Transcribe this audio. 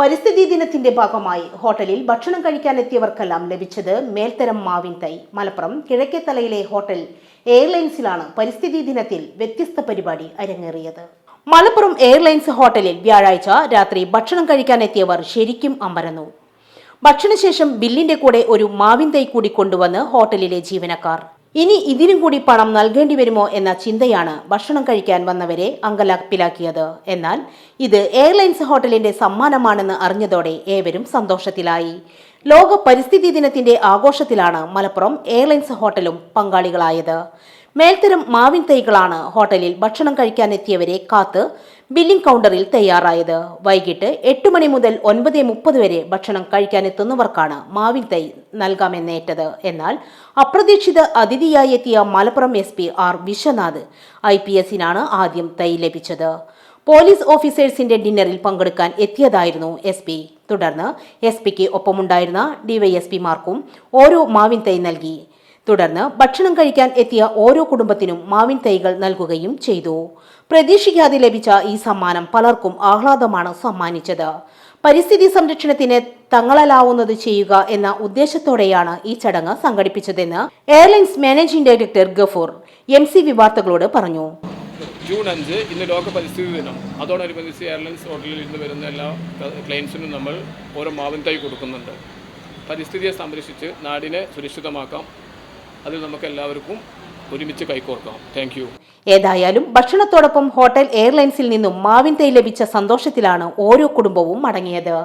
പരിസ്ഥിതി ദിനത്തിന്റെ ഭാഗമായി ഹോട്ടലിൽ ഭക്ഷണം കഴിക്കാനെത്തിയവർക്കെല്ലാം ലഭിച്ചത് മേൽത്തരം മാവിൻ തൈ. മലപ്പുറം കിഴക്കേത്തലയിലെ ഹോട്ടൽ എയർലൈൻസിലാണ് പരിസ്ഥിതി ദിനത്തിൽ വ്യത്യസ്ത പരിപാടി അരങ്ങേറിയത്. മലപ്പുറം എയർലൈൻസ് ഹോട്ടലിൽ വ്യാഴാഴ്ച രാത്രി ഭക്ഷണം കഴിക്കാനെത്തിയവർ ശരിക്കും അമ്പരന്നു. ഭക്ഷണശേഷം ബില്ലിന്റെ കൂടെ ഒരു മാവിൻ തൈ കൂടി കൊണ്ടുവന്ന് ഹോട്ടലിലെ ജീവനക്കാർ ഇനി ഇതിനും കൂടി പണം നൽകേണ്ടി വരുമോ എന്ന ചിന്തയാണ് ഭക്ഷണം കഴിക്കാൻ വന്നവരെ അങ്കലാപ്പിലാക്കിയത്. എന്നാൽ ഇത് എയർലൈൻസ് ഹോട്ടലിന്റെ സമ്മാനമാണെന്ന് അറിഞ്ഞതോടെ ഏവരും സന്തോഷത്തിലായി. ലോക പരിസ്ഥിതി ദിനത്തിന്റെ ആഘോഷത്തിലാണ് മലപ്പുറം എയർലൈൻസ് ഹോട്ടലും പങ്കാളികളായത്. മേൽത്തരം മാവിൻ തൈകളാണ് ഹോട്ടലിൽ ഭക്ഷണം കഴിക്കാനെത്തിയവരെ കാത്ത് ബില്ലിംഗ് കൗണ്ടറിൽ തയ്യാറായത്. വൈകിട്ട് എട്ട് മണി മുതൽ ഒൻപത് മുപ്പത് വരെ ഭക്ഷണം കഴിക്കാനെത്തുന്നവർക്കാണ് മാവിൻ തൈ നൽകാമെന്നേറ്റത്. എന്നാൽ അപ്രതീക്ഷിത അതിഥിയായി എത്തിയ Malappuram S P R Viswanath I P എസിനാണ് ആദ്യം തൈ ലഭിച്ചത്. പോലീസ് ഓഫീസേഴ്സിന്റെ ഡിന്നറിൽ പങ്കെടുക്കാൻ എത്തിയതായിരുന്നു എസ് പി. തുടർന്ന് എസ് പിക്ക് ഒപ്പമുണ്ടായിരുന്ന ഡിവൈഎസ്പിമാർക്കും ഓരോ മാവിൻ തൈ നൽകി. തുടർന്ന് ഭക്ഷണം കഴിക്കാൻ എത്തിയ ഓരോ കുടുംബത്തിനും മാവിൻ തൈകൾ നൽകുകയും ചെയ്തു. പ്രതീക്ഷിക്കാതെ ലഭിച്ച ഈ സമ്മാനം പലർക്കും ആഹ്ലാദമാണ് സമ്മാനിച്ചത്. പരിസ്ഥിതി സംരക്ഷണത്തിന് തങ്ങളലാവുന്നത് ചെയ്യുക എന്ന ഉദ്ദേശത്തോടെയാണ് ഈ ചടങ്ങ് സംഘടിപ്പിച്ചതെന്ന് airlines managing director Gafoor M C V വാർത്തകളോട് പറഞ്ഞു. ജൂൺ അഞ്ച് ഇന്ന് ലോക പരിസ്ഥിതി ദിനം. അതോടനുബന്ധിച്ച് എയർലൈൻസ് ഹോട്ടലിൽ ഇന്ന് വരുന്ന എല്ലാ ക്ലയൻസിനും നമ്മൾ ഓരോ മാവിൻ തൈ കൊടുക്കുന്നുണ്ട്. പരിസ്ഥിതിയെ സംരക്ഷിച്ച് നാടിനെ സുരക്ഷിതമാക്കാം. അതിൽ നമുക്ക് എല്ലാവർക്കും ഒരുമിച്ച് കൈകോർക്കാം. താങ്ക് യു ഏതായാലും ഭക്ഷണത്തോടൊപ്പം ഹോട്ടൽ എയർലൈൻസിൽ നിന്നും മാവിൻ തൈ ലഭിച്ച സന്തോഷത്തിലാണ് ഓരോ കുടുംബവും മടങ്ങിയത്.